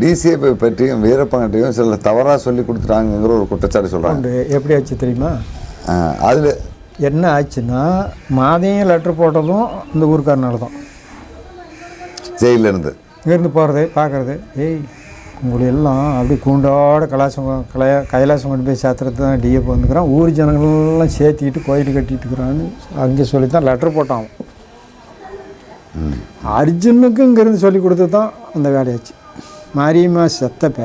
டிசிஏபி பற்றியும் வீரப்பங்கிட்டையும் சில தவறாக சொல்லி கொடுத்துட்டாங்கிற ஒரு குற்றச்சாட்டு சொல்கிறாங்க எப்படி ஆச்சு தெரியுமா? அதில் என்ன ஆச்சுன்னா மாதையும் லெட்ரு போட்டதும் இந்த ஊருக்காரனால தான் ஜெயிலில் இருந்து இங்கேருந்து போகிறது பார்க்குறது ஏய் உங்களை எல்லாம் அப்படி கூண்டோட கலாசம் கலைய கைலாசம் கொண்டு போய் சேர்த்துறது தான் டிஎப் வந்துக்கிறான். ஊர் ஜனங்களெல்லாம் சேர்த்திக்கிட்டு கோயில் கட்டிட்டு இருக்கிறான்னு அங்கே சொல்லி தான் லெட்ரு போட்டான் அவன். அர்ஜுனுக்கும் இங்கேருந்து சொல்லி கொடுத்து தான் அந்த வேலையாச்சு. மாரியம்மா செத்தப்ப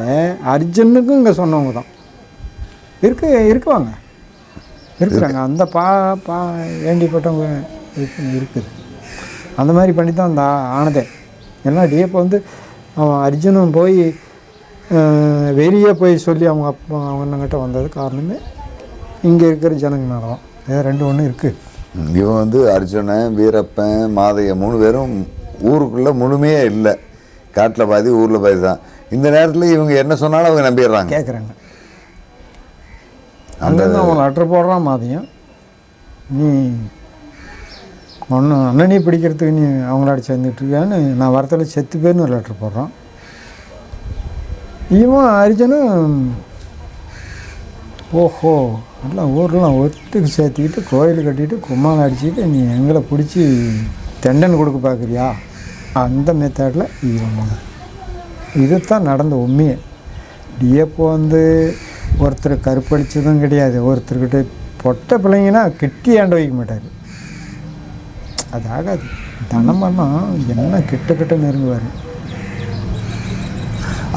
அர்ஜுனுக்கும் இங்கே சொன்னவங்க தான். இருக்கு இருக்குவாங்க. இருக்கிறாங்க. அந்த பா பா வேண்டிப்பட்டவங்க இருக்கு இருக்குது. அந்த மாதிரி பண்ணி தான் அந்த ஆனதே. ஏன்னா இப்போ வந்து அவன் அர்ஜுனும் போய் வெளியே போய் சொல்லி அவங்க அப்பா அவங்ககிட்ட வந்தது காரணமே இங்கே இருக்கிற ஜனங்களால தான். வேறு ரெண்டு ஒன்று இருக்குது இவன் வந்து அர்ஜுனன் வீரப்பன் மாதைய மூணு பேரும் ஊருக்குள்ளே முழுமையே இல்லை. காட்டில் பாதி ஊரில் பாதி தான். இந்த நேரத்தில் இவங்க என்ன சொன்னாலும் அவங்க நம்பிடுறாங்க. கேட்குறாங்க அங்கேருந்து அவன் லெட்டர் போடுறான் மாதிரியும் நீ ஒன்று அண்ணனி பிடிக்கிறதுக்கு நீ அவங்களோட சேர்ந்துட்டு இருக்கியான்னு நான் வரத்தில் செத்து பேர்னு ஒரு லெட்டர் போடுறான். இவன் அர்ஜுனும் ஓஹோ எல்லாம் ஊர்லாம் ஒத்துக்கு சேர்த்துக்கிட்டு கோயில் கட்டிட்டு கும்மாளம் அடிச்சுக்கிட்டு நீ எங்களை பிடிச்சி தெண்டன் கொடுக்க பார்க்குறியா? அந்த மெத்தடில் இவன் இதுதான் நடந்த உண்மையே. டிஎப்போ வந்து ஒருத்தர் கருப்படிச்சதும் கிடையாது. ஒருத்தர்கிட்ட பொட்ட பிள்ளைங்கன்னா கிட்டி ஆண்டு வைக்க மாட்டார். அது ஆகாது. தனமெல்லாம் என்ன கிட்ட கிட்ட நெருங்குவார்.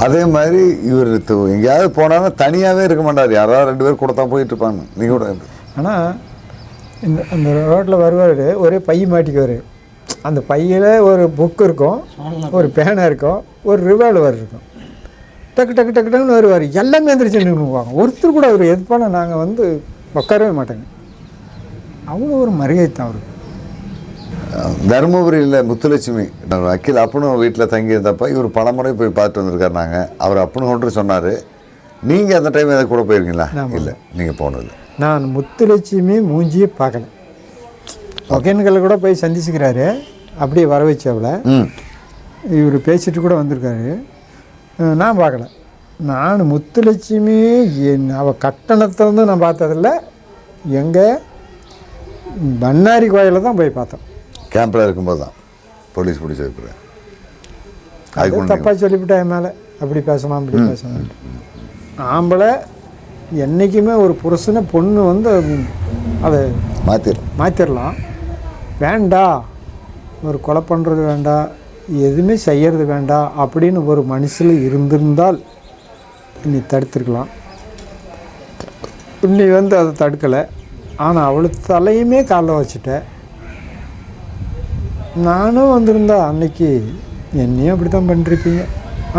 அதே மாதிரி இவர் எங்கேயாவது போனாலும் தனியாகவே இருக்க மாட்டார். யாராவது ரெண்டு பேர் கூட தான் போயிட்டு இருப்பாங்க. நீ கூட ஆனால் இந்த அந்த ரோட்டில் வருவார் ஒரே பை மாட்டிக்குவார். அந்த பையில் ஒரு புக் இருக்கும் ஒரு பேனா இருக்கும் ஒரு ரிவால்வர் இருக்கும். டக்கு டக்கு டக்கு டக்குன்னு வருவார். எல்லாமே எந்திரிச்சு நின்றுவாங்க ஒருத்தர் கூட அவர் எதுப்பான நாங்கள் வந்து உட்காரவே மாட்டேங்க. அவ்வளோ ஒரு மரியாதை தான் அவருக்கு. தருமபுரியில் முத்துலட்சுமி அக்கில் அப்பனும் வீட்டில் தங்கியிருந்தப்ப இவர் பல முறை போய் பார்த்துட்டு வந்திருக்காரு நாங்கள் அவர் அப்பனு ஒன்று சொன்னார். நீங்கள் அந்த டைம் எதாவது கூட போயிருக்கீங்களா? இல்லை நீங்கள் போனதில்லை. நான் முத்துலட்சுமி மூஞ்சியே பார்க்கல. ஒகேன்களை கூட போய் சந்திச்சுக்கிறாரு. அப்படியே வர வச்சவளை இவர் பேசிட்டு கூட வந்திருக்காரு. நான் பார்க்கல. நான் முத்துலட்சுமி என் அவள் கட்டணத்தை வந்து நான் பார்த்ததில்ல. எங்கே? பண்ணாரி கோயிலில் தான் போய் பார்த்தோம். கேம்பில் இருக்கும்போது தான் போலீஸ் அது முன்னாடி தப்பாக சொல்லிவிட்டேன் என் மேலே. அப்படி பேசலாம் அப்படி பேசலாம் ஆம்பளை என்றைக்குமே ஒரு புருஷனை பொண்ணு வந்து அதை மாற்றிடு மாற்றிடலாம் வேண்டாம் ஒரு கொலை பண்ணுறது வேண்டாம் எதுவுமே செய்கிறது வேண்டாம் அப்படின்னு ஒரு மனசில் இருந்திருந்தால் நீ தடுத்துருக்கலாம். நீ வந்து அதை தடுக்கலை. ஆனால் அவளுக்கு தலையுமே காலைல வச்சுட்ட. நானும் வந்திருந்தா அன்னைக்கு என்னையும் அப்படி தான் பண்ணிருப்பீங்க.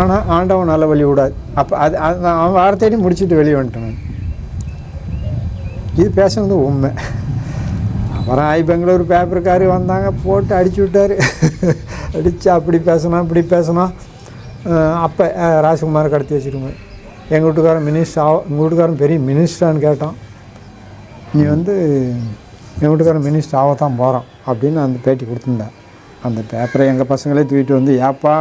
ஆனால் ஆண்டவன் நல்ல வழி விடாது. அப்போ அது அது நான் அவன் வார்த்தையும் முடிச்சுட்டு வெளியே வந்துட்டேன். இது பேசுனது உண்மை. அப்புறம் ஐ பெங்களூர் பேப்பருக்காரு வந்தாங்க போட்டு அடிச்சு விட்டாரு. அடித்து அப்படி பேசணும் இப்படி பேசணும். அப்போ ராஜ்குமார் கடத்தி வச்சுருங்க எங்கள் வீட்டுக்காரன் மினிஸ்டர் ஆ எங்கள் வீட்டுக்காரன் பெரிய மினிஸ்டரான்னு கேட்டான் நீ வந்து எங்கள் வீட்டுக்காரன் மினிஸ்டர் ஆகத்தான் போகிறோம் அப்படின்னு அந்த பேட்டி கொடுத்துருந்தேன். அந்த பேப்பரை எங்கள் பசங்களே தூக்கிட்டு வந்து ஏப்பா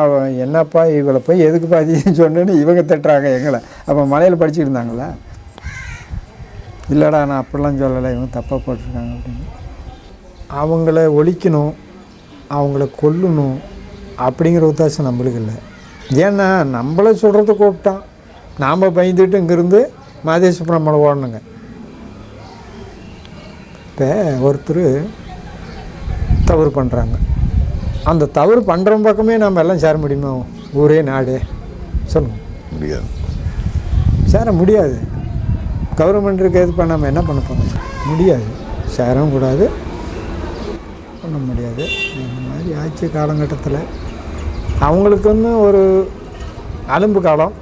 என்னப்பா இவளை போய் எதுக்கு பாதின்னு சொன்னேன்னு இவங்க தட்டுறாங்க எங்களை. அப்போ மலையில் படிச்சுட்டு இருந்தாங்களே இல்லைடா நான் அப்படிலாம் சொல்லலை இவங்க தப்பாக போட்டிருக்காங்க அப்படின்னு. அவங்கள ஒழிக்கணும் அவங்கள கொல்லணும் அப்படிங்கிற உத்தாசம் நம்மளுக்கு இல்லை. ஏன்னா நம்மளை சொல்கிறத கூப்பிட்டான். நாம் பயந்துட்டு இங்கேருந்து மாதேஸ்வரம் நம்மளை ஓடணுங்க. இப்போ ஒருத்தர் தவறு பண்ணுறாங்க அந்த தவறு பண்ணுற பக்கமே நம்ம எல்லாம் சேர முடியுமா? ஊரே நாடே. சொல்லுங்கள் முடியாது. சேர முடியாது. கவர்மெண்ட் இருக்க இது பண்ணாமல் என்ன பண்ண போகிறோம் முடியாது. சேரவும் கூடாது. பண்ண முடியாது. இந்த மாதிரி ஆட்சி காலகட்டத்தில் அவங்களுக்கு வந்து ஒரு அலும்பு காலம்.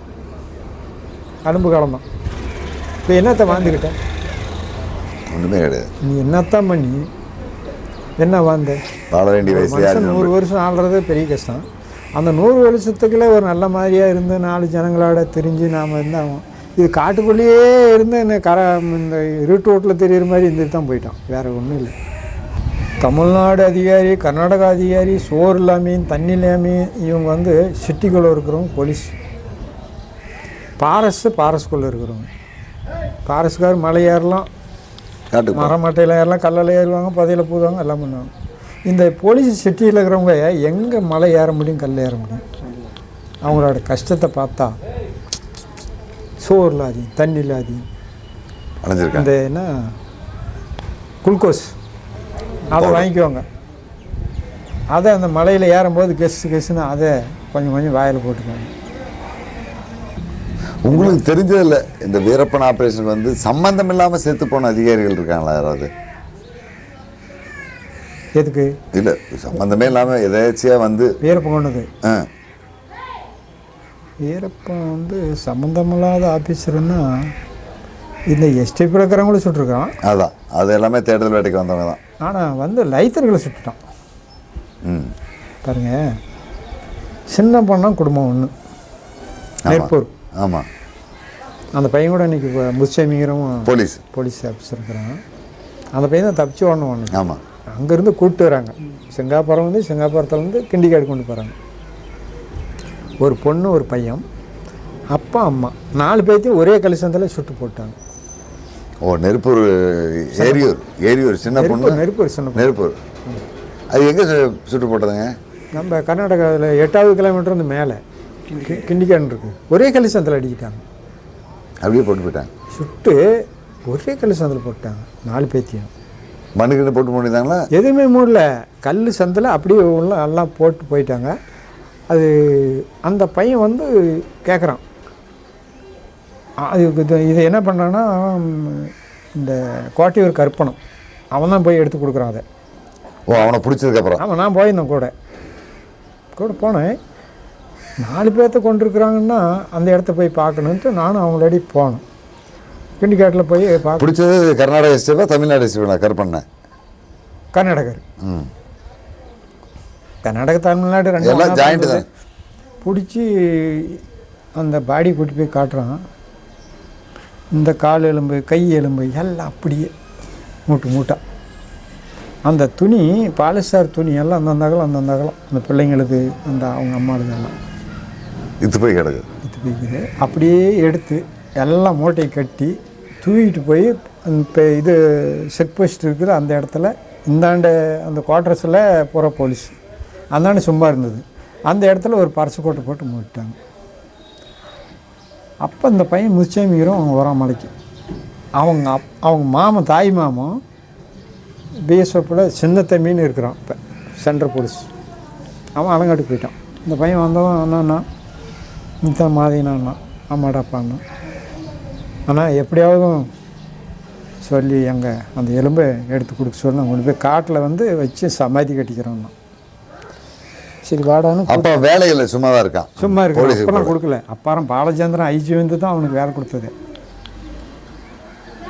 அலும்பு காலம் தான் இப்போ என்னத்தை வாழ்ந்துக்கிட்டேன் ஒன்றுமே கிடையாது. நீ என்னத்தான் பண்ணி என்ன வாழ்ந்த? வாழ வேண்டிய மனுஷன் நூறு வருஷம் ஆள்றதே பெரிய கஷ்டம். அந்த நூறு வருஷத்துக்குள்ள ஒரு நல்ல மாதிரியாக இருந்து நாலு ஜனங்களோட தெரிஞ்சு நாம் இருந்தாகும் இது காட்டுக்குள்ளேயே இருந்து இந்த கர இந்த இருட்டு ரோட்டில் தெரியுற மாதிரி இருந்துட்டு தான் போயிட்டோம் வேறு ஒன்றும் இல்லை. தமிழ்நாடு அதிகாரி கர்நாடகா அதிகாரி சோறு இல்லாமையும் தண்ணி இல்லாமையும் இவங்க வந்து சிட்டிக்குள்ளே இருக்கிறவங்க போலீஸ். பாரஸ் பாரஸ்குள்ளே இருக்கிறவங்க. பாரஸ்கார் மலை ஏறலாம். காட்டுக்கு மரம் மட்டையில் ஏறலாம் கல்லில் ஏறுவாங்க புதையில பூதுவாங்க எல்லாம் பண்ணுவாங்க. இந்த போலீஸ் சிட்டியில் இருக்கிறவங்க எங்கே மலை ஏற முடியும் கல்ல ஏற முடியும்? அவங்களோட கஷ்டத்தை பார்த்தா சோறு இல்லாதையும் தண்ணி இல்லாதையும் இந்த என்ன? குளுக்கோஸ். அதை வாங்கிக்குவாங்க அதை அந்த மலையில் ஏறும்போது கெஸ்ஸு கெஸ்ஸுன்னு அதை கொஞ்சம் கொஞ்சம் வாயில் போட்டுக்குவாங்க உங்களுக்கு தெரிஞ்சதில்ல இந்த வீரப்பன் ஆபரேஷனுக்கு வந்து சம்பந்தம் இல்லாமல் செத்து போன அதிகாரிகள் இருக்காங்களா யாராவது? எதுக்கு? இல்லை சம்பந்தமே இல்லாமல் எதாச்சியாக வந்து வீரப்பன் கொண்டது. ஆ. வீரப்பன் வந்து சம்மந்தமில்லாத ஆஃபீஸருன்னா இந்த எஸ்டிபியில் இருக்கிறவங்களும் சுட்டிருக்கான். அதான் அது எல்லாமே தேடுதல் வேட்டைக்கு வந்தவங்க தான். ஆனால் வந்து லைத்தர்களை சுட்டுட்டான். ம். பாருங்க. சின்ன பொண்ணம் குடும்பம் ஒன்று நெற்பூர் ஆமாம் அந்த பையன் கூட இன்னைக்கு முஸ்லிமிங்கிறவன் போலீஸ். போலீஸ் ஆஃபீஸர் இருக்கிறான். அந்த பையன் தான் தப்பிச்சு ஓடணும் ஒன்று ஆமாம் அங்கேருந்து கூப்பிட்டு வராங்க. சிங்காப்புரம் வந்து சிங்காப்புரத்துலேருந்து கிண்டிக்காடு கொண்டு போகிறாங்க ஒரு பொண்ணு ஒரு பையன் அப்பா அம்மா. நாலு பேர்த்தையும் ஒரே கலிசந்தில் சுட்டு போட்டாங்க. ஓ நெருப்பூர் ஏரியூர் ஏரியூர் சின்ன பொண்ணு? நெருப்பு நெருப்பு சின்ன. நெருப்பூர் அது எங்கே சுட்டு போட்டதுங்க? நம்ம கர்நாடகாவில் எட்டாவது கிலோமீட்டர் வந்து மேலே. கி- கிண்டிக்காடு இருக்குது ஒரே கலிசந்தில் அடிக்கிட்டாங்க. அப்படியே போட்டு போயிட்டாங்க? சுட்டு ஒரே கலிசந்தில் போட்டாங்க நாலு பேர்த்தையும் மண்ணுக்கிட்ட போட்டு முடிந்தாங்களா எதுவுமே மூடல. கல் சந்தில் அப்படியே எல்லாம் போட்டு போயிட்டாங்க. அது அந்த பையன் வந்து கேட்குறான் அது இது இதை என்ன பண்ணுறான்னா இந்த கோட்டையூர் கற்பனம் அவன் தான் போய் எடுத்து கொடுக்குறான் அதை. ஓ அவனை பிடிச்சதுக்கப்புறம். ஆமாம் நான் போயிருந்தேன் கூட. கூட போனேன். நாலு பேர்த்த கொண்டிருக்கிறாங்கன்னா அந்த இடத்த போய் பார்க்கணுன்ட்டு நானும் அவங்களடி போனேன். கிண்டிக்காட்டில் போய் பார்க்க பிடிச்சது கர்நாடக எஸ்டேப்பா தமிழ்நாடு எஸ்டேப்பா கருப்பண்ண கர்நாடகர். ம். கர்நாடக தமிழ்நாடு ரெண்டு எல்லாம். பிடிச்சி அந்த பாடி கூட்டி போய் காட்டுறான். இந்த கால் எலும்பு கை எலும்பு எல்லாம் அப்படியே மூட்டு மூட்டா. அந்த துணி பாலிஸ்டார் துணி எல்லாம் அந்தந்த அகலம் அந்தந்த அகலம் அந்த பிள்ளைங்களுக்கு அந்த அவங்க அம்மாளுக்கு எல்லாம். இது போய் கிடக்கு. இது போய்க்குது அப்படியே எடுத்து எல்லாம் மூட்டையை கட்டி தூக்கிட்டு போய் இப்போ இது செக் போஸ்ட் இருக்குது அந்த இடத்துல. இந்தாண்ட அந்த குவார்ட்டர்ஸில் போகிற போலீஸ். அந்தாண்ட சும்மா இருந்தது. அந்த இடத்துல ஒரு பரசு கோட்டை போட்டு மூடிட்டாங்க. அப்போ இந்த பையன் முச்சேமிக்கிறோம் அவங்க வரான் மலைக்கு அவங்க அப் அவங்க மாமன் தாய் மாமன் பிஎஸ்எஃப்பில் சின்ன தம்பின்னு இருக்கிறான் இப்போ சென்ட்ரல் போலீஸ் அவன் அலங்காட்டு போயிட்டான். இந்த பையன் வந்தவன் அண்ணா இந்த மாதிரினா ஆமாடாப்பான்னா ஆனால் எப்படியாவது சொல்லி அங்கே அந்த எலும்பை எடுத்து கொடுக்க சொல்லி. நான் கொண்டு போய் காட்டில் வந்து வச்சு சமாதி கட்டிக்கிறோம்னா சரி வாடான்னு அப்போ வேலையில் சும்மா தான் இருக்கான் சும்மா இருக்கு போலீஸுக்கு அப்புறம் கொடுக்கல அப்புறம் பாலச்சந்திரன் ஐஜி வந்து தான் அவனுக்கு வேலை கொடுத்தது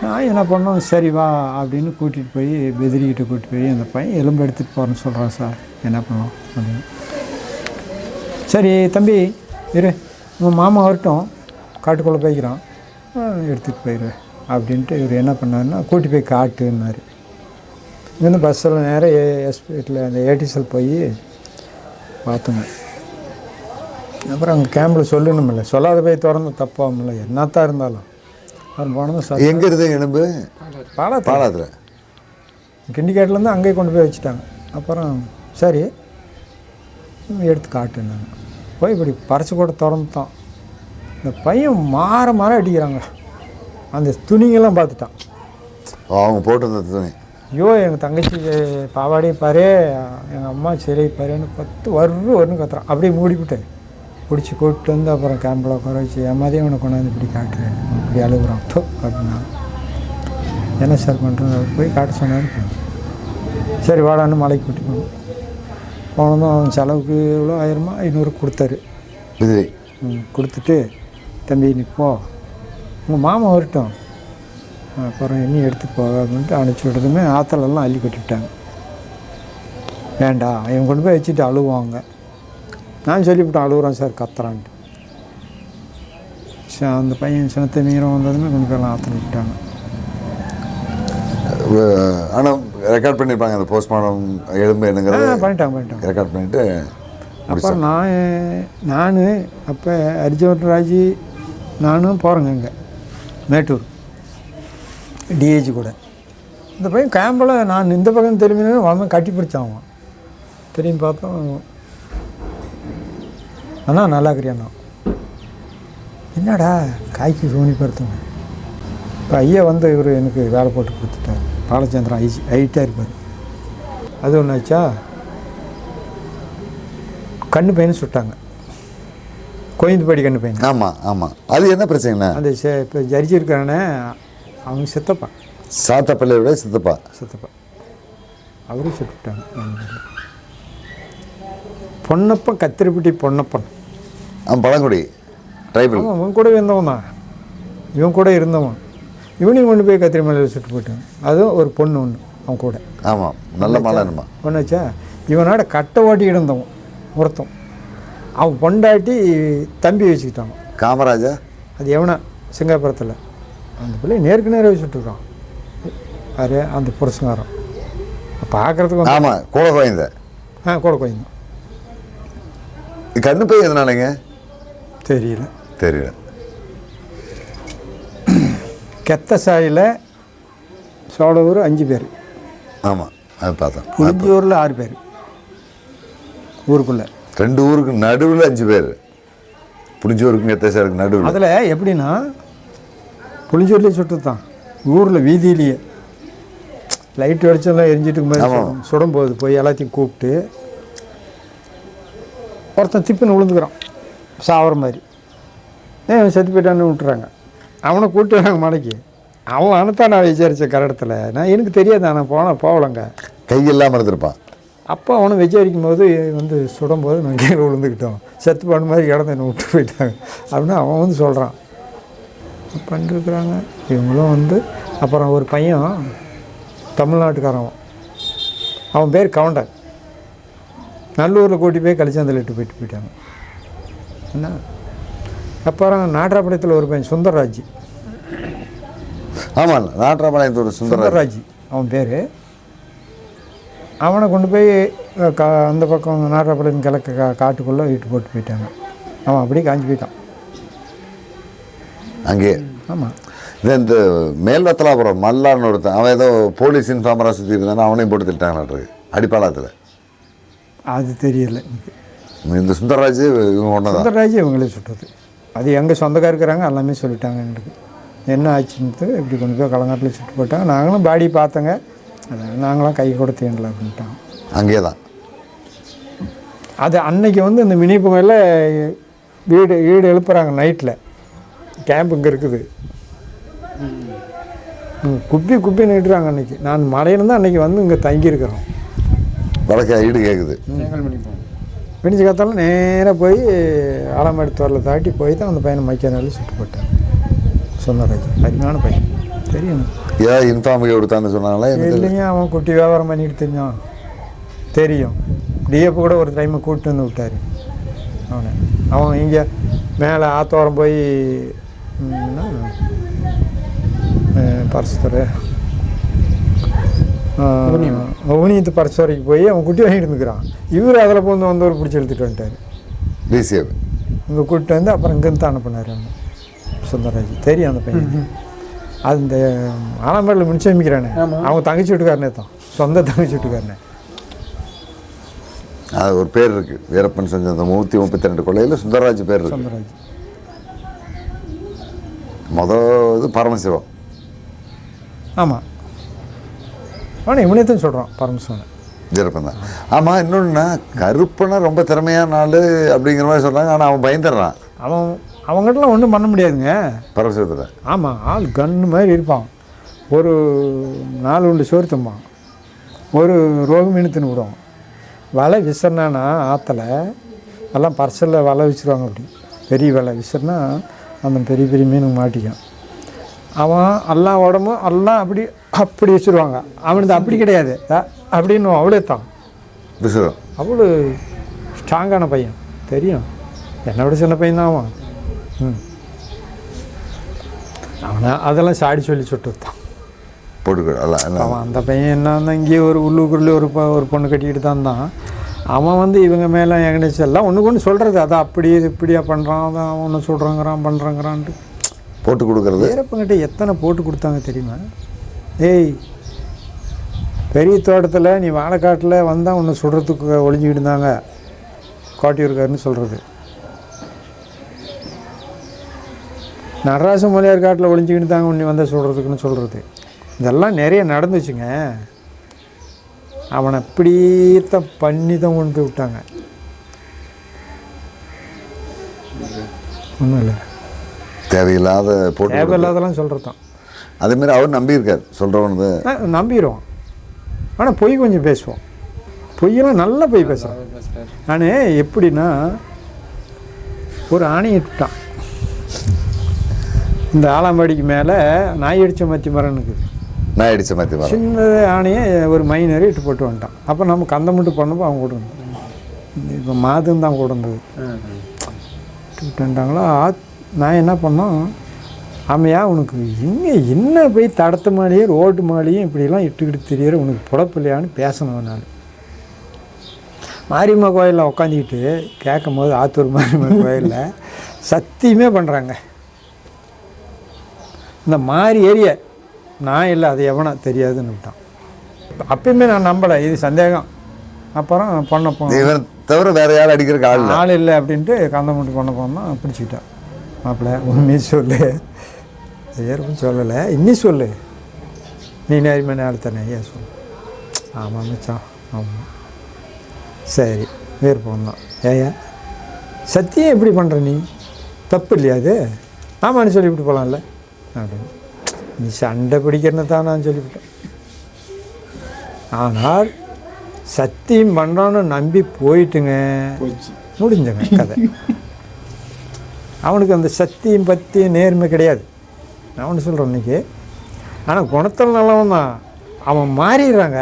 நான் என்ன பண்ணோம் சரி வா அப்படின்னு கூட்டிகிட்டு போய் பெதிரிக்கிட்ட கூட்டிட்டு போய் அந்த பையன் எலும்பு எடுத்துகிட்டு போகிறேன்னு சொல்கிறான் சார் என்ன பண்ணோம் அப்படின்னு சரி தம்பி இரு உங்கள் மாமா வரட்டும் காட்டுக்குள்ளே போய்க்கிறான் எடுத்துகிட்டு போயிரு அப்படின்ட்டு இவர் என்ன பண்ணாருன்னா கூட்டி போய் காட்டுன்னாரு இங்கேருந்து பஸ்ஸில் நேராக எஸ்பிஎட்டில் அந்த ஏடிஎஸ்எல் போய் பார்த்தோங்க அப்புறம் அங்கே கேம்பில் சொல்லணுமில்ல. சொல்லாத போய் திறந்து தப்பாமில்ல என்னத்தான் இருந்தாலும். அவர் போனதும் எங்கே இருந்து எலும்பு? பாலாத்தா பாலாத்தில். கிண்டிக்காட்டிலேருந்து அங்கேயே கொண்டு போய் வச்சுட்டாங்க. அப்புறம் சரி எடுத்து காட்டுனாங்க போய் இப்படி பறிச்சு கூட திறந்துட்டான். இந்த பையன் மாற மாற அடிக்கிறாங்க. அந்த துணிங்கெல்லாம் பார்த்துட்டான். அவங்க போட்டிருந்த துணி. ஐயோ எங்கள் தங்கச்சி பாவாடி பாரு எங்கள் அம்மா சிலை பாருன்னு பத்து வரு வருன்னு கத்துறான் அப்படியே மூடிவிட்டு பிடிச்சி கூப்பிட்டு வந்து அப்புறம் கேம்பில் உட்கார வச்சு மாதிரியே உனக்கு கொண்டாந்து இப்படி காட்டுறேன் அப்படி அழுகுறான். தோ அப்படின்னா என்ன சார் பண்ணுறது போய் காட்ட சொன்னாரு. சரி வாடான்னு மலைக்கு கூட்டி போனோம். போனதும் அவன் செலவுக்கு எவ்வளோ? ஆயிரமா? ஐநூறு கொடுத்தாரு. கொடுத்துட்டு தம்பி நீ போ. உங்கள் மாமா வரட்டும். அப்புறம் இன்னும் எடுத்துட்டு போக அப்படின்ட்டு அனுப்பிச்சி விட்டதுமே ஆற்றலெல்லாம் அள்ளி கொட்டிவிட்டாங்க. வேண்டாம் இவன் கொண்டு போய் வச்சுட்டு அழுவாங்க. நான் சொல்லிவிட்டேன் அழுகுறான் சார் கத்துறான்ட்டு. சரி, அந்த பையன் சினத்தை மீறம் வந்ததுமே கொண்டு போய் ஆற்றல் விட்டாங்க ஆனால் ரெக்கார்ட் பண்ணியிருப்பாங்க அந்த போஸ்ட்மார்டம் எலும்பு என்னங்கிறது பண்ணிட்டாங்க பண்ணிட்டாங்க. ரெக்கார்ட் பண்ணிட்டு அப்புறம் நான் நான் அப்போ அர்ஜுன் ராஜி நானும் போகிறேங்க இங்கே மேட்டூர். டிஏஜி கூட. இந்த பையன் கேம்பில் நான் இந்த பக்கம் திரும்பினு வந்தேன் கட்டி பிடிச்சான் அவன். திரும்பி பார்த்தோம் அண்ணா நல்லா இருக்கிறியாண்ணா என்னடா காய்க்கு சூனிப்படுத்துங்க இப்போ ஐயா வந்து இவர் எனக்கு வேலை போட்டு கொடுத்துட்டாரு. பாலச்சந்திரன் ஐசி ஹைட்டாக இருப்பார். அது ஒன்று ஆச்சா? கண்ணு பையனை சுட்டாங்க. கோயந்துபாடி கண்ணு பையன். ஆமாம் ஆமாம் அது என்ன பிரச்சனைண்ணா? அந்த இப்போ ஜரிச்சிருக்கானே அவங்க சித்தப்பா. சாத்தப்பள்ளியோட சித்தப்பா. சித்தப்பா. அவரும் சுட்டுட்டாங்க. பொன்னப்பன் கத்திரிப்பட்டி பொன்னப்பன் அவன் பழங்குடி. ட்ரைபிள். அவன் அவன் கூட இருந்தவன் தான். இவன் கூட இருந்தவன். இவனையும் கொண்டு போய் கத்திரி மலையில் சுட்டு போயிட்டான். அதுவும் ஒரு பொண்ணு ஒன்று அவன் கூட. ஆமாம் நல்ல மலைன்மா ஒன்றாச்சா இவனோட கட்டை ஓட்டி இருந்தவன் ஒருத்தன். அவன் பொண்டாட்டி தம்பி வச்சுக்கிட்டான். காமராஜா? அது எவனா? சிங்காபுரத்தில் அந்த பிள்ளை நேருக்கு நேராக சுட்டுருக்கான் யாரு? அந்த புருஷங்காரன் பார்க்குறதுக்கு ஆமாம் கூட குழந்த ஆ கூட கொஞ்சம் கண்ணு போய் எதனாலங்க? தெரியல. தெரியல. கெத்த சாயில் சோழவூர் அஞ்சு பேர். ஆமாம் அது பார்த்தேன். புளிஞ்சூரில் ஆறு பேர். ஊருக்குள்ளே. ரெண்டு ஊருக்கு நடுவில் அஞ்சு பேர். புளிஞ்சூருக்கு எத்தேசாருக்கு நடுவில். அதில் எப்படின்னா புளிஞ்சூர்லேயே சுட்டு தான் ஊரில் வீதியிலேயே. லைட் வெளிச்சம்லாம் எரிஞ்சிட்டு. சுடும். சுடும்போது போய் எல்லாத்தையும் கூப்பிட்டு ஒருத்தன் திப்புன்னு விழுந்துக்கிறான் சாவர மாதிரி. ஏன் செத்து போயிட்டான்னு விட்டுறாங்க. அவனை கூப்பிட்டு வராங்க மலைக்கு. அவன் அனுத்தான் நான் விசாரித்த கரடத்தில். நான் எனக்கு தெரியாது நான் போனேன் போகலங்க. கை இல்லாமல் இருந்திருப்பான். அப்போ அவனை விசாரிக்கும் போது வந்து சுடும்போது நான் கீழே விழுந்துக்கிட்டோம் செத்து போன மாதிரி இடத்த என்னை விட்டு போயிட்டாங்க. அப்படின்னு அவன் வந்து சொல்கிறான் பண்ணிருக்கிறாங்க. இவங்களும் வந்து அப்புறம் ஒரு பையன் தமிழ்நாட்டுக்காரன். அவன். பேர் கவுண்டர். நல்லூரில் கூட்டி போய் கலிச்சாந்தில் இட்டு போயிட்டு போயிட்டாங்க. என்ன? அப்புறம் நாட்டாப்பாளையத்தில் ஒரு பையன் சுந்தர்ராஜ். ஆமாம் நாட்டாபாளையத்தோட சுந்தரராஜ். சுந்தர்ராஜ் அவன் பேர். அவனை கொண்டு போய் கா அந்த பக்கம் நாட்டாப்பாளையம் கிழக்கு கா காட்டுக்குள்ளே இட்டு போட்டு போயிட்டாங்க. அவன் அப்படியே காஞ்சி போயிட்டான். அங்கே. ஆமாம் இது இந்த மேல்வத்தலாபுரம் மல்லான்னு ஒருத்தன் அவன் ஏதோ போலீஸ் இன்ஃபார்மராக சுற்றி இருந்தானே அவனையும் போட்டு திட்டாங்களாட்டு அடிப்பாளத்தில். அது தெரியல இந்த சுந்தரராஜ் இவங்க ஒன்று தான் சுந்தரராஜ் இவங்களே சுட்டது அது எங்கள் சொந்தக்கார இருக்கிறாங்க எல்லாமே சொல்லிட்டாங்க எங்களுக்கு என்ன ஆச்சுன்ட்டு இப்படி கொண்டு போய் களங்காட்டில் சுட்டு போட்டாங்க நாங்களும் பாடி பார்த்தோங்க. நாங்களாம் கை கொடுத்தீங்களா அப்படின்ட்டாங்க அங்கே தான் அது அன்னைக்கு வந்து இந்த மினி பொங்கலில் வீடு வீடு எழுப்புறாங்க நைட்டில் கேம்ப் இங்கே இருக்குது. குப்பி குப்பி நிட்டுறாங்க அன்னைக்கு. நான் மலையிலேருந்து அன்னைக்கு வந்து இங்கே தங்கியிருக்கிறோம். வடக்க ஈடு கேட்குது விடிஞ்சு காத்தாலும் நேராக போய் ஆலமாடி தோரில் தாட்டி போய் தான் அந்த பையனை மைக்க நாள் சுட்டு போட்டேன். சொந்தராஜ் அருமையான பையன். தெரியும். ஏதாவது இன்ஃபார்ம் கொடுத்தான்னு சொன்னாங்களா. இல்லைங்க அவன் குட்டி வியாபாரம் பண்ணிட்டு தெரியும். தெரியும். டிஎஃப் கூட ஒரு டைம் கூப்பிட்டு வந்து விட்டார். அவனை. அவன் இங்கே மேலே ஆத்தோரம் போய் பரிசுத்தர். ஊனியத்து பரிசு வரைக்கும் போய் அவன் குட்டி வாங்கிட்டு இருந்துக்கிறான் இவர் அதில் போந்து வந்து ஒரு பிடிச்சி எடுத்துகிட்டு வந்துட்டார். பிசிஎஃப் இங்கே கூப்பிட்டு வந்து அப்புறம் இங்கேருந்து தான் அனுப்பினார் அவன் சுந்தரராஜ் தெரியும் அந்த பையன். அது இந்த ஆலம்பரில் முன்சமிக்கிறானே அவங்க தங்கச்சி வீட்டுக்காரனே தான் சொந்த தங்கச்சி வீட்டுக்காரனே. அது ஒரு பேர் இருக்கு. வீரப்பன் செஞ்ச அந்த நூற்றி முப்பத்தி ரெண்டு கொள்ளையில் சுந்தரராஜ் பேர் இருக்கு. சுந்தரராஜ். மொதல் இது பரமசிவம். ஆமாம் ஆனால் இவனையத்தையும் சொல்கிறான் பரமசிவனை. வீரப்பன் தான் ஆமாம் இன்னொன்றுனா கருப்பனை ரொம்ப திறமையான ஆள் அப்படிங்கிற மாதிரி சொல்கிறாங்க ஆனால் அவன் பயந்துடுறான். அவன் அவங்ககிட்டலாம் ஒன்றும் பண்ண முடியாதுங்க. பரமசிவத்தில். ஆமாம் ஆள் கன்று மாதிரி இருப்பான். ஒரு நாலு உண்டு சோறு தம்பான். ஒரு ரோகு மீன் தின்னு விடுவான். வலை விசிறினானா ஆற்றுல எல்லாம் பர்சலில் வலை விசிறுவாங்க அப்படி. பெரிய வலை விசிறினா அந்த பெரிய பெரிய மீன் மாட்டிக்கும். அவன் எல்லாம் உடம்பும் எல்லாம் அப்படி அப்படி வச்சுருவாங்க. அவனுக்கு அப்படி கிடையாது. அப்படின்னு அவ்வளோ தான் அவ்வளோ ஸ்ட்ராங்கான பையன். தெரியும். என்னை விட சின்ன பையன் தான் அவன். ம். அவனை அதெல்லாம் சாடி சொல்லி சுட்டு தான் போட்டுக்கோ எல்லாம் எல்லாம் அவன் அந்த பையன் என்ன இங்கேயே ஒரு உள்ளுக்குள்ளே ஒரு ஒரு பொண்ணு கட்டிக்கிட்டு தான் இருந்தான். அவன் வந்து இவங்க மேலே எங்கனேச்சு எல்லாம் ஒன்று கொண்டு சொல்கிறது அதான் அப்படி இது இப்படியா பண்ணுறான் அதான் அவன் ஒன்று சொல்கிறாங்கிறான் பண்ணுறாங்கிறான்ட்டு போட்டு கொடுக்கறது? வீரப்பங்கிட்ட எத்தனை போட்டு கொடுத்தாங்க தெரியுமா? ஏய் பெரிய தோட்டத்தில் நீ வாழைக்காட்டில் வந்தால் ஒன்று சுடுறதுக்கு ஒளிஞ்சிக்கிட்டு இருந்தாங்க. கோட்டையூர்காரன்னு சொல்கிறது நடராச மொழியார் காட்டில் ஒளிஞ்சிக்கிட்டு தாங்க உன்னை வந்தால் சுடுறதுக்குன்னு சொல்கிறது இதெல்லாம் நிறைய நடந்துச்சுங்க. அவனை இப்படித்தான் பண்ணி தான் கொண்டு விட்டாங்க. ஒன்றும் இல்லை. தேவையில்லாத போட்டு. தேவையில்லாதெல்லாம் சொல்கிறது தான் அதே மாதிரி அவர் நம்பியிருக்கார். சொல்கிறவனது நம்பிடுவோம் ஆனால் பொய் கொஞ்சம் பேசுவோம் பொய்யெல்லாம் நல்லா பொய் பேசுகிறோம் நான் எப்படின்னா ஒரு ஆணையை விட்டான் இந்த ஆலாம்பாடிக்கு மேலே நாய் அடித்த மத்தி மரம் இருக்குது. நான் அடிச்ச மாற்றி வர சின்ன ஆணையை ஒரு மைனரை இட்டு போட்டு வந்துட்டான். அப்போ நம்ம கந்த மட்டும் பண்ணப்போ அவன் கூட வந்தான் இப்போ மாதம் தான் கூட வந்தது விட்டு வந்துட்டாங்களா? ஆத்- நான் என்ன பண்ணோம்? ஆமையா உனக்கு எங்கே என்ன போய் தடத்து மாலையே ரோட்டு மாலையும் இப்படிலாம் இட்டுக்கிட்டு தெரியற உனக்கு புடப்பில்லையான்னு பேசணும் நான். மாரியம்மா கோயிலில் உட்காந்துக்கிட்டு கேட்கும் போது ஆத்தூர் மாரியம்மா கோயிலில் சத்தியமே பண்ணுறாங்க இந்த மாறி ஏரியா நான் இல்லை அது எவனா தெரியாதுன்னு விட்டான். அப்பயுமே நான் நம்பலை இது சந்தேகம். அப்புறம் பண்ண போ இவன் தவிர வேற யாரும் அடிக்கிறதுக்கு ஆள் இல்லை. ஆள் இல்லை அப்படின்ட்டு கந்தமுட்டு பண்ண போனால் பிடிச்சிக்கிட்டான். மாப்பிள்ள உண்மையை சொல்லு. ஏற்கும் சொல்லலை. இன்னி சொல்லு. நீ நேர்மையான ஆள் தானே ஏன் சொல்லு? ஆமாம் மச்சான். ஆமாம் சரி விருப்பம் தான். ஏயா சத்தியம் எப்படி பண்ணுற நீ? தப்பு இல்லையா அது? ஆமான்னு சொல்லிவிட்டு போகலாம்ல அப்படின்னு. நீ சண்டை பிடிக்கிறன்னு தான் நான் சொல்லிவிட்டேன். ஆனால் சத்தியம் பண்ணுறான்னு நம்பி போயிட்டுங்க. முடிஞ்சங்க கதை. அவனுக்கு அந்த சத்தியம் பற்றி நேர்மை கிடையாது. நான் ஒன்று சொல்கிறேன் இன்னைக்கு. ஆனால் குணத்தில் நல்லவன் தான். அவன் மாறிடுறாங்க.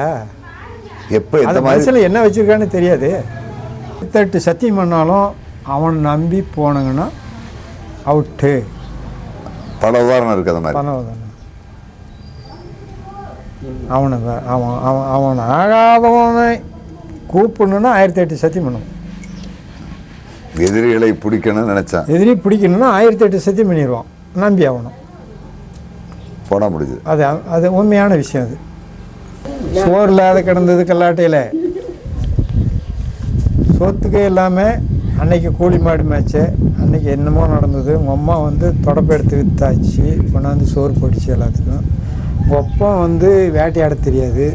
எப்போ அந்த மனசில் என்ன வச்சுருக்கான்னு தெரியாது. தட்டு சத்தியம் பண்ணாலும் அவனை நம்பி போனாங்கன்னா அவுட்டு. பல உதாரணம் இருக்குது அந்த மாதிரி. பணம் தானே அவனை அவன் அவன் அவன் ஆகாதவனை கூப்பிடணுன்னா ஆயிரத்தி எட்டு சத்தியம் பண்ணணும் எதிரிகளை பிடிக்கணும்னு நினைச்சான். எதிரி பிடிக்கணும்னா ஆயிரத்தி எட்டு சத்தியம் பண்ணிடுவான் நம்பி ஆகணும். போனா முடியுது அது அது உண்மையான விஷயம் அது. சோறு இல்லாத கிடந்தது கல்லாட்டையில். சோத்துக்கே இல்லாமல் அன்னைக்கு கூலி மாடு மேய்ச்ச அன்னைக்கு என்னமோ நடந்தது. உங்கள் அம்மா வந்து தொடப்ப எடுத்து வித்தாச்சு. கொண்டாந்து சோறு போட்டுச்சு எல்லாத்துக்கும். அப்பா வந்து வேட்டையாட தெரியாது.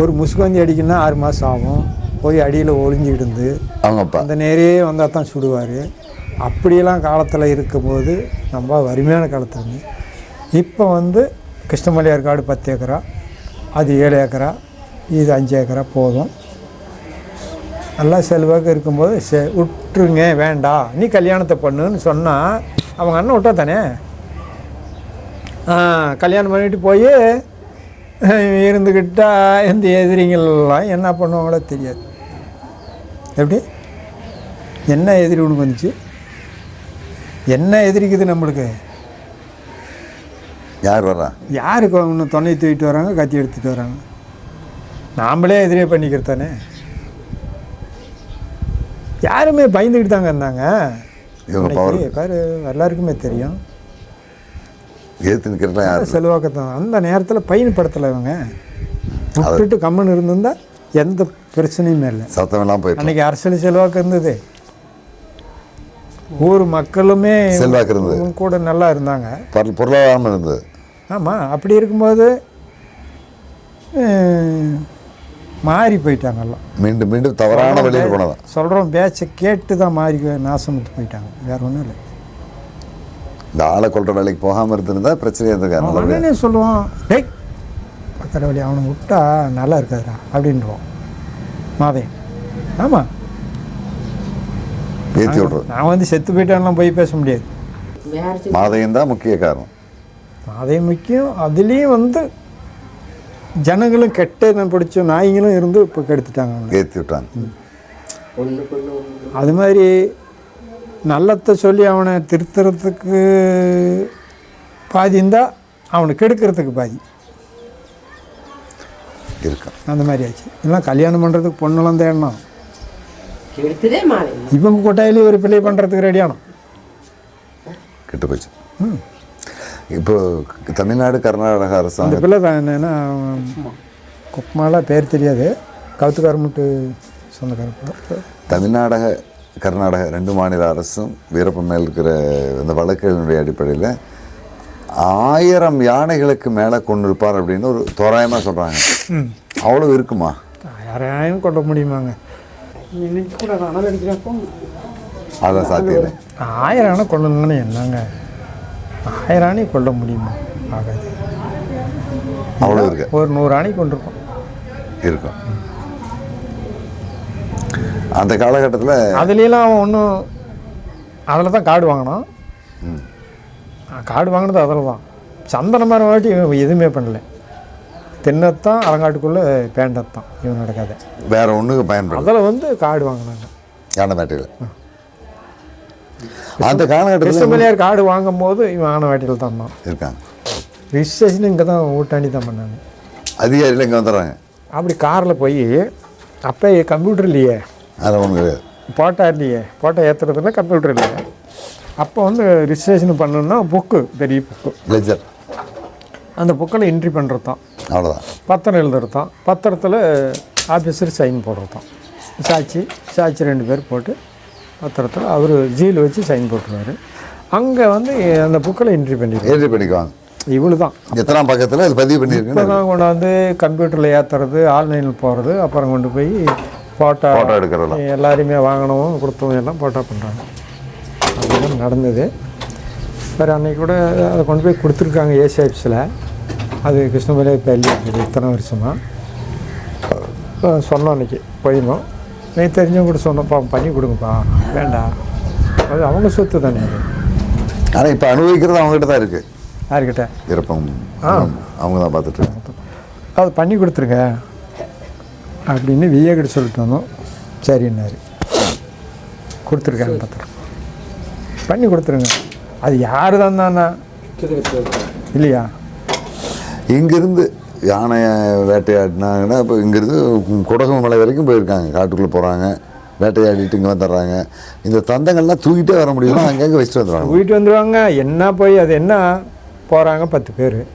ஒரு முசுகந்தி அடிக்கணும்னா ஆறு மாதம் ஆகும். போய் அடியில் ஒளிஞ்சிக்கிட்டு இருந்து அவங்க அந்த நேரே வந்தால் தான் சுடுவார். அப்படியெல்லாம் காலத்தில் இருக்கும்போது ரொம்ப வறுமையான காலத்தில் இருந்து. இப்போ வந்து கிருஷ்ணமலையார் காடு பத்து ஏக்கரா அது ஏழு ஏக்கரா இது அஞ்சு ஏக்கரா போதும். நல்லா செல்வாக்கு இருக்கும்போது சே விட்டுருங்க வேண்டாம் நீ கல்யாணத்தை பண்ணுன்னு சொன்னால் அவங்க அண்ணன் விட்டா தானே? கல்யாணம் பண்ணிட்டு போய் இருந்துக்கிட்டா இந்த எதிரிங்கள்லாம் என்ன பண்ணுவாங்களோ தெரியாது. எப்படி? என்ன எதிரி உனக்கு வந்துச்சு? என்ன எதிரிக்குது நம்மளுக்கு? யார் வர்றா? யாருக்கு இன்னும் தொன்னை தூக்கிட்டு வராங்க கத்தி எடுத்துகிட்டு வராங்க? நாமளே எதிரே பண்ணிக்கிறது தானே? யாருமே பயந்துக்கிட்டு தாங்க இருந்தாங்க. பாரு எல்லாருக்குமே தெரியும். எதிர்த்து நிற்கிறதுலாம் யார் செல்வாக்கத்தான் அந்த நேரத்தில் பயன்படுத்தலை இவங்க. விட்டுட்டு கம்மன் இருந்திருந்தா எந்த பிரச்சனையுமே இல்லை. சத்தமெல்லாம் போயிட்டு அன்னைக்கு அரசியல் செல்வாக்கு இருந்தது. ஊர் மக்களுமே செல்வாக்கு இருந்தது. கூட நல்லா இருந்தாங்க. பொருள் பொருளாதாரம் இருந்தது. ஆமாம் அப்படி இருக்கும்போது மாறி போயிட்டாங்கல்லாம் மீண்டும் மீண்டும் தவறான வழியில் போனதான். சொல்கிறோம் பேச்சை கேட்டு தான் மாறி நாசமிட்டு போயிட்டாங்க. வேற ஒன்றும் இல்லை. இந்த ஆளை கொல்ற வேலைக்கு போகாமல் இருந்திருந்தா பிரச்சனையாக இருந்திருக்காரு. உடனே சொல்லுவான் டேய் பக்கத்து வழி அவனை விட்டா நல்லா இருக்காதுடா அப்படின்றோம் மாதே ஆமாம் ஏற்றி விட்றது. நான் வந்து செத்து போயிட்டான்லாம் போய் பேச முடியாது. மாதையும் தான் முக்கிய காரணம். அதே முக்கியம். அதுலேயும் வந்து ஜனங்களும் கெட்ட பிடிச்ச நாய்களும் இருந்து இப்போ கெடுத்துட்டாங்க. ஏற்றி விட்டாங்க. அது மாதிரி நல்லத்தை சொல்லி அவனை திருத்துறதுக்கு பாதி இருந்தால் அவனை கெடுக்கிறதுக்கு பாதி. இருக்கும் அந்த மாதிரி ஆச்சு. எல்லாம் கல்யாணம் பண்ணுறதுக்கு பொண்ணெல்லாம் தேடணும் இவங்க கொட்டாயிலே ஒரு பிள்ளை பண்ணுறதுக்கு ரெடியானோ கெட்டு போச்சு இப்போ தமிழ்நாடு கர்நாடக அந்த அரசாங்கம் பிள்ளை தான் என்னன்னா குப்மாலாம் பேர் தெரியாது. கவுத்துக்காரமுட்டு சொந்தக்கார தமிழ்நாடக கர்நாடக ரெண்டு மாநில அரசும் வீரப்பன் மேல் இருக்கிற இந்த வழக்குகளினுடைய அடிப்படையில் ஆயிரம் யானைகளுக்கு மேலே கொண்டு இருப்பார் அப்படின்னு ஒரு தோராயமாக சொல்கிறாங்க அவ்வளோ இருக்குமா? யாரையும் கொண்டு முடியுமாங்க? அதான் சாத்தியம். ஆயிரம் அணை கொள்ளணும்னு என்னங்க? ஆயிரம் அணை கொள்ள முடியுமா? ஆகாது. அவ்வளோ இருக்கு. ஒரு நூறு அணை கொண்டிருக்கோம். இருக்கும். அந்த காலகட்டத்தில் அதுலேயும் அவன் ஒன்றும் அதில் தான் காடு வாங்கினான். காடு வாங்கினது அதில் தான் சந்தன மரம் வாட்டி இவன் எதுவுமே பண்ணல. தென்னத்தான் அரங்காட்டுக்குள்ளே பேண்டத்தான் இவனோட கதை. வேற ஒன்றுக்கு பயன்படும் அதில் வந்து காடு வாங்கினாங்க. யானை வேட்டையில். அந்த காலகட்டத்தில் கிருஷ்ணமலையார் காடு வாங்கும் போது இவன் ஆனவாட்டியில் தான் தான் இருக்காங்க. ரிஜிஸ்ட்ரேஷன் இங்கே தான் ஊட்டாண்டி தான் பண்ணாங்க. அதிகாரிகள் இங்கே வந்துடுறாங்க. அப்படி காரில் போய் அப்போ கம்ப்யூட்டர் இல்லையே அது ஒன்றும் கிடையாது. போட்டா இல்லையே போட்டோ ஏற்றுறதுல கம்ப்யூட்டர் இல்லையே அப்போ வந்து ரிஜிஸ்ட்ரேஷன் பண்ணணும்னா புக்கு பெரிய புக்கு லெஜர் அந்த புக்கில் என்ட்ரி பண்ணுறது தான் அவ்வளோதான் பத்திரம் எழுதுறது தான் பத்திரத்தில் ஆஃபீஸர் சைன் போடுறது தான் சாட்சி சாட்சி ரெண்டு பேர் போட்டு பத்திரத்தில் அவர் ஜீல் வச்சு சைன் போட்டுருவார். அங்கே வந்து அந்த புக்கில் என்ட்ரி பண்ணிடுவார். ஏற்றி பண்ணிக்குவாங்க. இவ்வளோ தான் எத்தனாம் பக்கத்தில்? அது பதிவு தான் கொண்டாந்து கம்ப்யூட்டரில் ஏற்றுறது ஆன்லைனில் போகிறது அப்புறம் கொண்டு போய் ஃபோட்டோ எடுக்கிறதெல்லாம். எல்லாரையுமே வாங்கினவும் கொடுத்தவங்க எல்லாம் ஃபோட்டோ பண்ணுறாங்க அதுதான் நடந்தது. வேறு அன்னைக்கு கூட அதை கொண்டு போய் கொடுத்துருக்காங்க ஏசி ஆஃபீஸில் அது கிருஷ்ணமலை பள்ளி இருக்குது இத்தனை வருஷமாக சொன்னோம் அன்னைக்கு போயிருந்தோம். நீ தெரிஞ்சவங்க கூட சொன்னப்பா பண்ணி கொடுங்கப்பா வேண்டாம். அது அவங்க சொத்து தானே அது. ஆனால் இப்போ அனுபவிக்கிறது அவங்ககிட்ட தான் இருக்குது யார்கிட்ட? விருப்பம். அவங்க தான் பார்த்துட்டு. அது பண்ணி கொடுத்துருங்க. அப்படின்னு விஏகிட்ட சொல்லிட்டு வந்தோம். சரின்னாரு. கொடுத்துருக்காங்க பத்திரம். பண்ணி கொடுத்துருங்க. அது யார் தான்? இல்லையா? இங்கிருந்து யானையை வேட்டையாடினாங்கன்னா இப்போ இங்கிருந்து குடகு மலை வரைக்கும் போயிருக்காங்க. காட்டுக்குள்ளே போகிறாங்க வேட்டையாடிட்டு இங்கே வந்துடுறாங்க. இந்த தந்தங்கள்லாம் தூக்கிட்டே வர முடியுமா? அங்கங்கே வச்சுட்டு வந்துடுவாங்க தூக்கிட்டு வந்துடுவாங்க என்ன போய் அது என்ன? போகிறாங்க பத்து பேர்.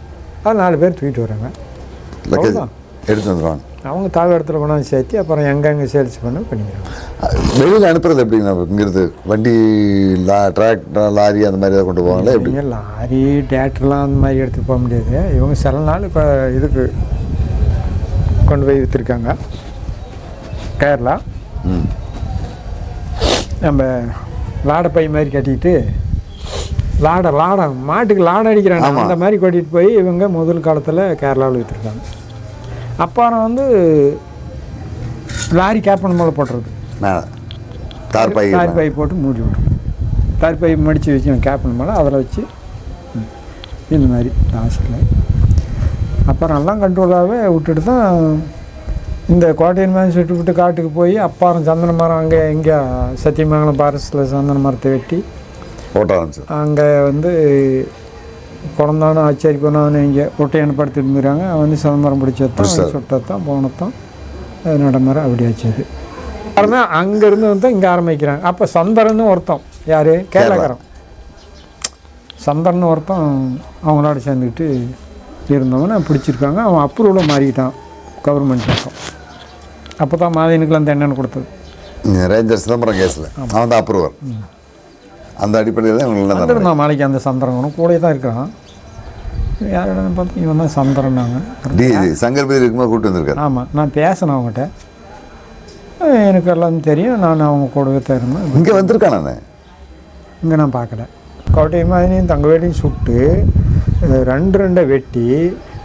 அது நாலு பேர் தூக்கிட்டு வராங்க. எடுத்து வந்துடுவாங்க. அவங்க தாவ இடத்துல கொண்டாந்து சேர்த்து அப்புறம் எங்கெங்கே சேல்ஸ் பண்ண பண்ணிக்கிறாங்க. வெளியில் அனுப்புறது எப்படிங்க? இங்கிருந்து வண்டி லா டிராக்டர் லாரி அந்த மாதிரி ஏதாவது கொண்டு போவாங்களா? எப்படி? இவங்க லாரி டேட்டர்லாம் அந்த மாதிரி எடுத்துகிட்டு போக முடியாது. இவங்க சில நாள் இப்போ இதுக்கு கொண்டு போய் விற்றுருக்காங்க கேரளா நம்ம லாடை பை மாதிரி கட்டிட்டு லாடை லாடை மாட்டுக்கு லாடை அடிக்கிறாங்க. அந்த மாதிரி கட்டிட்டு போய் இவங்க முதல் காலத்தில் கேரளாவில் விற்றுருக்காங்க அப்புறம் வந்து லாரி கேப்பன் மேலே போட்டுறது. தார் பை தார் பை போட்டு மூடி விட்ரும் தார் பை மடித்து வச்சு கேப்பன் மேலே அதில் வச்சு இந்த மாதிரி லாஸ்ட்டில் அப்புறம் எல்லாம் கண்ட்ரோலாகவே விட்டுட்டு தான் இந்த கோட்டையன் மேன் சுட்டு விட்டு காட்டுக்கு போய் அப்பாரம் சந்தன மரம் அங்கே இங்கே சத்தியமங்கலம் பாரஸில் சந்தன மரத்தை வெட்டி போட்ட ஆரம்பிச்சு அங்கே வந்து பிறந்தானும் ஆச்சாரி போனான்னு இங்கே ஒட்டையான படுத்து இருந்துறாங்க அவன் வந்து சந்தமரம் பிடிச்சதான். சுட்டத்தான் போனத்தான் நடமரம் அப்படி ஆச்சது. அப்புறம் அங்கேருந்து வந்து இங்கே ஆரம்பிக்கிறாங்க. அப்போ சந்தரன்னு ஒருத்தன் யார்? கேரளாக்காரன். சந்தரன்னு ஒருத்தன் அவங்களோட சேர்ந்துக்கிட்டு இருந்தவனை பிடிச்சிருக்காங்க. அவன் அப்ரூவில் மாறிக்கிட்டான் கவர்மெண்ட் பக்கம். அப்போ தான் மாதேனுக்குலாம் தென்னன்னு கொடுத்தது. ரேஞ்சர் சிதம்பரம் கேஸில். அவன் தான் அப்ரூவர் அந்த அடிப்படையில் தான் இவங்க வந்திருந்தான் மாலைக்கு அந்த சந்திரனும் கூட தான் இருக்கிறான். யாரோட பார்த்தா இவன் தான் சந்திரனாங்க டிஜி சங்கர் பேர் இருக்கும்போது கூப்பிட்டு வந்திருக்காரு. ஆமாம் நான் பேசினேன் அவங்ககிட்ட எனக்கு எல்லாம் தெரியும். நான் அவங்க கூடவே தான் இருந்தேன். இங்கே வந்திருக்கானே இங்கே நான் பார்க்கல. கோட்டை மாதிரியும் தங்க வேட்டையும் சுட்டு ரெண்டு ரெண்டை வெட்டி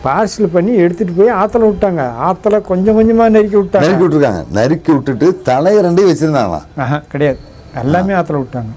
பார்சல் பண்ணி எடுத்துகிட்டு போய் ஆற்றுல விட்டாங்க. ஆற்றுல கொஞ்சம் கொஞ்சமாக நெருக்கி விட்டாங்க. நறுக்கி விட்டுருக்காங்க. நறுக்கி விட்டுட்டு தலையை ரெண்டையும் வச்சுருந்தாங்களாம். ஆஹா கிடையாது. எல்லாமே ஆற்றுல விட்டாங்க.